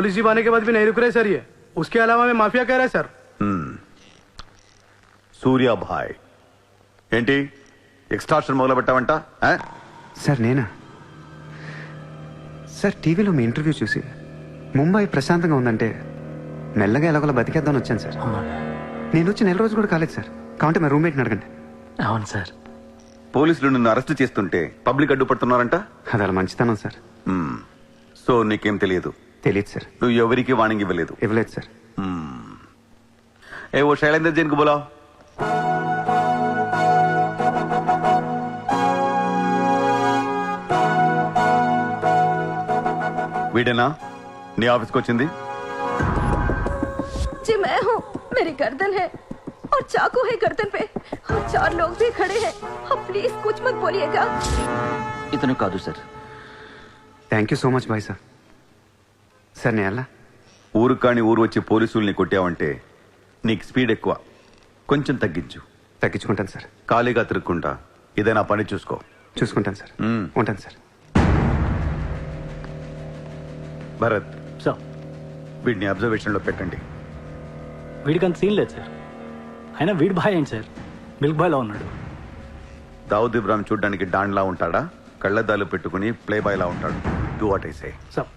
Police jeep आने के बाद भी नहीं रुक रहे सर ये उसके अलावा मैं माफिया कह रहा है सर సూర్యాభాయ్ ఏంటి ఎక్స్ట్రాషన్ మొదలు పెట్టావంట ఆ? సార్ నేనా సార్ టీవీలో మీ ఇంటర్వ్యూ చూసి ముంబై ప్రశాంతంగా ఉందంటే మెల్లగా ఎలాగోలా బతికేద్దామని వచ్చాను సార్ నేను వచ్చి నెల రోజు కూడా కాలేదు సార్ కాబట్టి మా రూమ్మేట్ని అడగండి అవును సార్ పోలీసులు నిన్ను అరెస్ట్ చేస్తుంటే పబ్లిక్ అడ్డుపడుతున్నారంట అది అలా మంచితనం సార్ మ్మ్. సో నీకేం తెలియదు తెలియదు సార్ నువ్వు ఎవరికి వాణింగ్ ఇవ్వలేదు ఇవ్వలేదు సార్ ఏ ఓ శైలేందర్ జైన్ కు బోలా వీడేనా నీ ఆఫీస్కి వచ్చింది जी मैं हूँ मेरी गर्दन है और चाकू है गर्दन पे और चार लोग भी खड़े हैं अब प्लीज कुछ मत बोलिएगा ఇతను కాదు sir thank you so much bye sir sir నేను ఎలా ఊరు కాని ఊరు వచ్చి పోలీసుల్ని కొట్టావంటే నీకు స్పీడ్ ఎక్కువ. కొంచెం తగ్గించు. తగ్గించుకుంటాను సార్. ఖాళీగా తిరుక్కుంటా ఏదైనా పని చూసుకో. చూసుకుంటాను సార్. మ్మ్. ఉంటాను సార్. భరత్. సార్. వీడిని అబ్జర్వేషన్లో పెట్టండి. వీడికి అంత సీన్ లేదు సార్. అయినా వీడి బాయ్ ఏంటి సార్? మిల్క్ బాయ్లో ఉన్నాడు. దావుద్ ఇబ్రాహిం చూడడానికి డాన్లా ఉంటాడా? కళ్ళద్దాలు పెట్టుకుని ప్లే బాయ్ లా ఉంటాడు. Do what I say sir.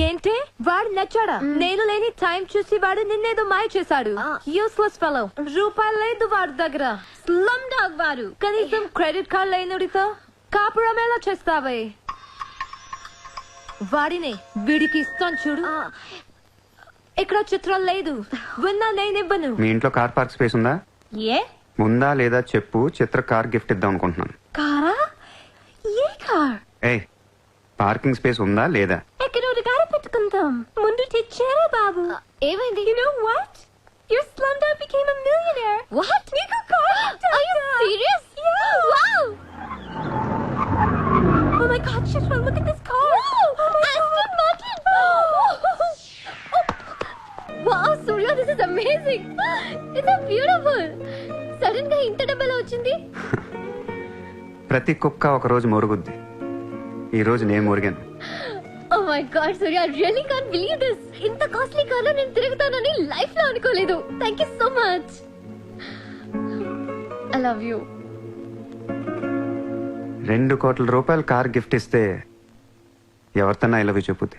ఏంటి? వాడు నచ్చాడా? నేను లేని టైం చూసి వాడు నిన్నేదో మాయ చేశాడు. యూస్లెస్ ఫెలో రూపాయలు లేదు వాడి దగ్గర. స్లమ్ డాగ్ వాడు. కనీసం క్రెడిట్ కార్డ్ లేనుడితో కాపురం ఎలా చేస్తావే? వాడినే వీడికి ఇస్తాను చూడు. ఇక్కడ చిత్రం లేదు. విన్నా నేనివ్వను మీ ఇంట్లో కార్ పార్క్ స్పేస్ ఉందా? ఏ? ఉందా లేదా చెప్పు. చిత్ర కార్ గిఫ్ట్ ఇద్దాం అనుకుంటున్నాను. కారా? ఏ కార్? ఏ పార్కింగ్ స్పేస్ ఉందా లేదా ఎక్కడ కారు పెట్టుకుందాం ముందు తెచ్చారా బాబు ఏమైంది you know what Your slumdog became a millionaire. What? నీకు car Are you serious? Wow! Oh my god, Shishma, look at this car. Aston Martin. Wow, Surya, this is amazing. It's so beautiful. సడన్గా ఇంత డబ్బులు వచ్చింది ప్రతి కుక్క ఒక రోజు మొరుగుద్ది ఈ రోజు నేను మురిగాను. ఓ my God Surya I really can't believe this ఇంత కాస్ట్లీ కార్లో నేను తిరుగుతానని లైఫ్లో అనుకోలేదు. Thank you so much I love you రెండు కోట్ల రూపాయలు కార్ గిఫ్ట్ ఇస్తే ఎవరితోనా ఇలా చెప్పుద్ది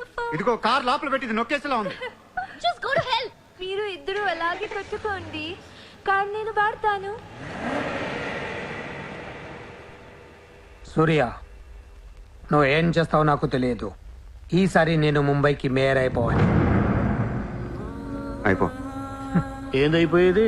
ఇదిగో కార్ లోపల పెట్టింది నొక్కేసేలా ఉంది. జస్ట్ గో టు హెల్ మీరు ఇద్దరు అలాగే పెట్టుకోండి. కార్ నేను వాడతాను. సూర్య నువ్వు ఏం చేస్తావో నాకు తెలియదు. ఈసారి నేను ముంబైకి మేయర్ అయిపోవాలి. అయిపో. ఏందైపోయేది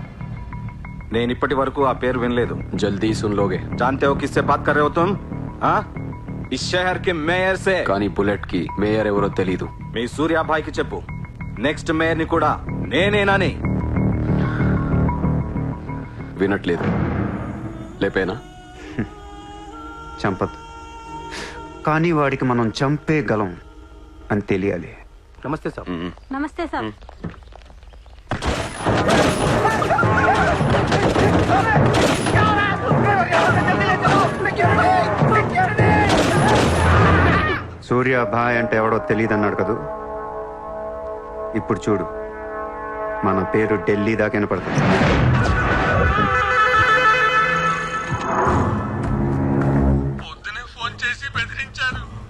నేను ఇప్పటి వరకు ఆ పేరు వినలేదు జల్దీ సున్ లోగే जानते हो किससे बात कर रहे हो तुम हाँ इस शहर के मेयर से కానీ బుల్లెట్ కి మేయర్ ఎవరో తెలీదు మీ సూర్యాబాయికి చెప్పు నెక్స్ట్ మేయర్ని కూడా నేనేనని వినట్లేదు లేపేనా చంపద్దు కానీ వాడికి మనం చంపేయగలం అని తెలియాలి नमस्ते साहब నమస్తే సార్ సూర్య భాయ్ అంటే ఎవడో తెలియదు అన్నాడు కదూ? ఇప్పుడు చూడు. మన పేరు ఢిల్లీ దాకా వినపడుతుంది.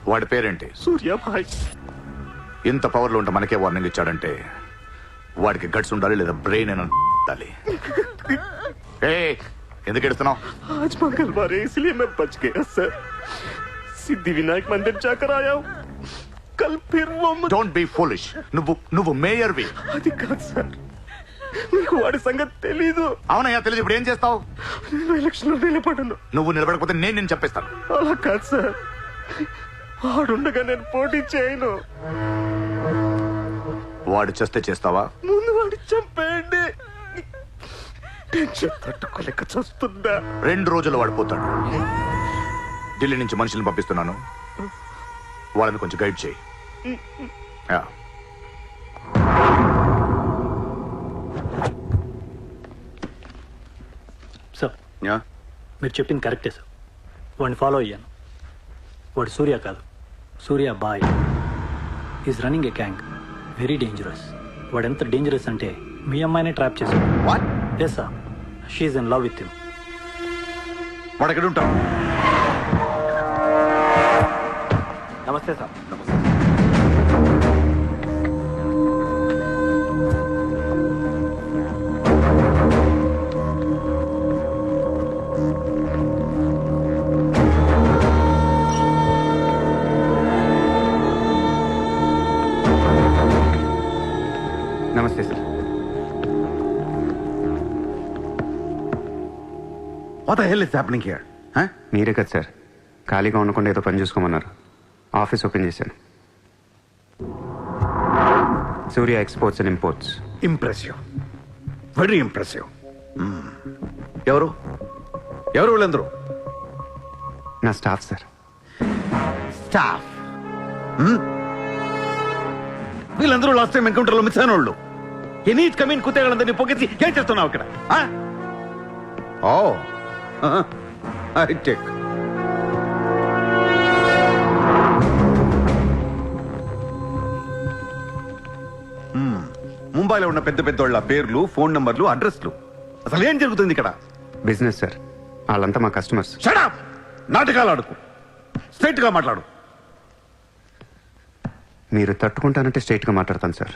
వాడి పేరేంటి? సూర్యాభాయ్ ఇంత పవర్లో ఉంటే మనకే వార్నింగ్ ఇచ్చాడంటే వాడికి గట్స్ ఉండాలి లేదా బ్రెయిన్ అని ఉండాలి? ఎందుకు ఎడుతున్నావు आज मंगलवार है इसलिए मैं बच गया सर सिद्धि विनायक मंदिर जाकर आया हूँ कल फिर वो मुझे డోంట్ బి ఫోలిష్ నువ్వు నువ్వు మేయర్వి అది కాదు సార్ మీకు వాడి సంగతి తెలీదు అవునయ్యా తెలియదు ఇప్పుడు ఏం చేస్తావు నేను ఎలక్షన్ లో నిలబడను నువ్వు నిలబడకపోతే నేను నేను చెప్పేస్తాను అలా కాదు సార్ వాడుండగా నేను పోటీ చేయను వాడు చేస్తే చేస్తావా ముందు వాడి చంపేయండి టెన్షన్ తట్టుకోలేక చూస్తుందా? రెండు రోజులు వాడు పోతాడు. ఢిల్లీ నుంచి మనుషులను పంపిస్తున్నాను. వాళ్ళని కొంచెం గైడ్ చేయి. యా. Sir yeah. మీరు చెప్పింది కరెక్టే సార్. వాడిని ఫాలో అయ్యాను. వాడు సూర్య కాదు. Surya bye. Is running a gang very dangerous వాడు ఎంత డేంజరస్ అంటే మీ అమ్మాయినే ట్రాప్ చేశాడు. What yes sir she's in love with him వాడు ఎక్కడ ఉంటాడు నమస్తే sir what the hell is happening here మీరే కదా సార్. ఖాళీగా ఉండకుండా ఏదో పని చూసుకోమన్నారు. ఆఫీస్ ఓపెన్ చేశాను. Surya exports and imports. Impressive very impressive ఎవరు? ఎవరు వీళ్ళందరూ? నా స్టాఫ్ సార్. స్టాఫ్ వీళ్ళందరూ లాస్ట్ టైం ఎన్కౌంటర్లో మిస్ అయిన వాళ్ళు ఎనీ కమీన్ కుత్తేళ్ళందరినీ పొగేసి ఏం చేస్తున్నావు ఇక్కడ ఓ ఐ టేక్. ముంబైలో ఉన్న పెద్ద పెద్ద వాళ్ళ పేర్లు ఫోన్ నంబర్లు అడ్రస్లు. అసలు ఏం జరుగుతుంది ఇక్కడ? Business sir. వాళ్ళంతా మా కస్టమర్స్. షడప్ నాటకాలు ఆడుకు. స్ట్రైట్గా మాట్లాడు. మీరు తట్టుకుంటానంటే స్ట్రైట్గా మాట్లాడతాను సార్.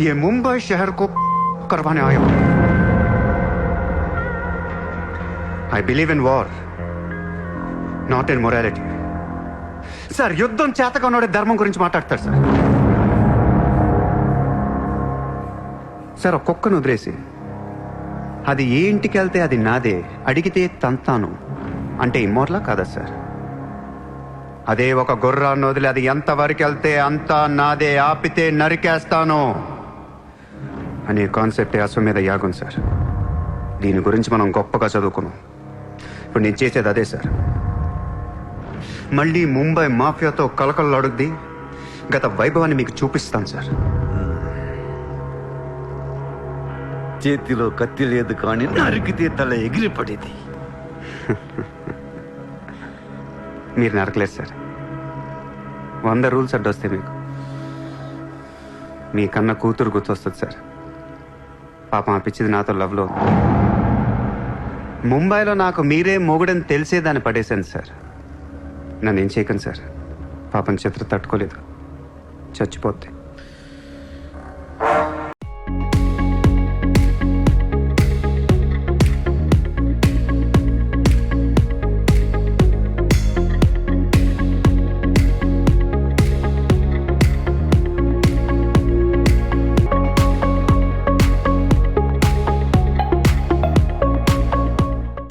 ये मुंबई शहर को करवाने आया हूं I believe in war not in morality sir యుద్ధం చేతగా ఉన్నాడే ధర్మం గురించి మాట్లాడతారు సార్ సార్ ఒక కుక్కను వదిలేసి అది ఏ ఇంటికి వెళ్తే అది నాదే అడిగితే తంతాను అంటే ఇమ్మోర్లా కాదా సార్ అదే ఒక గుర్రాన్ని వదిలి అది ఎంతవరకు వెళ్తే అంతా నాదే ఆపితే నరికేస్తాను అనే కాన్సెప్ట్ అశ్వమేధ యాగం సార్. దీని గురించి మనం గొప్పగా చదువుకున్నాం. ఇప్పుడు నేను చేసేది అదే సార్. మళ్ళీ ముంబై మాఫియాతో కలకలలాడుద్ది. గత వైభవాన్ని మీకు చూపిస్తాను సార్. చేతిలో కత్తి లేదు కానీ నరికితే తల ఎగిరిపడేది. మీరు నరకలేదు సార్. వంద రూల్స్ అడ్డొస్తాయి మీకు. మీ కన్న కూతురు గుర్తొస్తుంది సార్. పాపం ఆ పిచ్చిది నాతో లవ్లో ముంబైలో నాకు మీరే మొగుడని తెలిసే దాన్ని పడేశాను సార్. నన్ను ఏం చేయకండి సార్. పాపం చిత్ర తట్టుకోలేదు. చచ్చిపోతే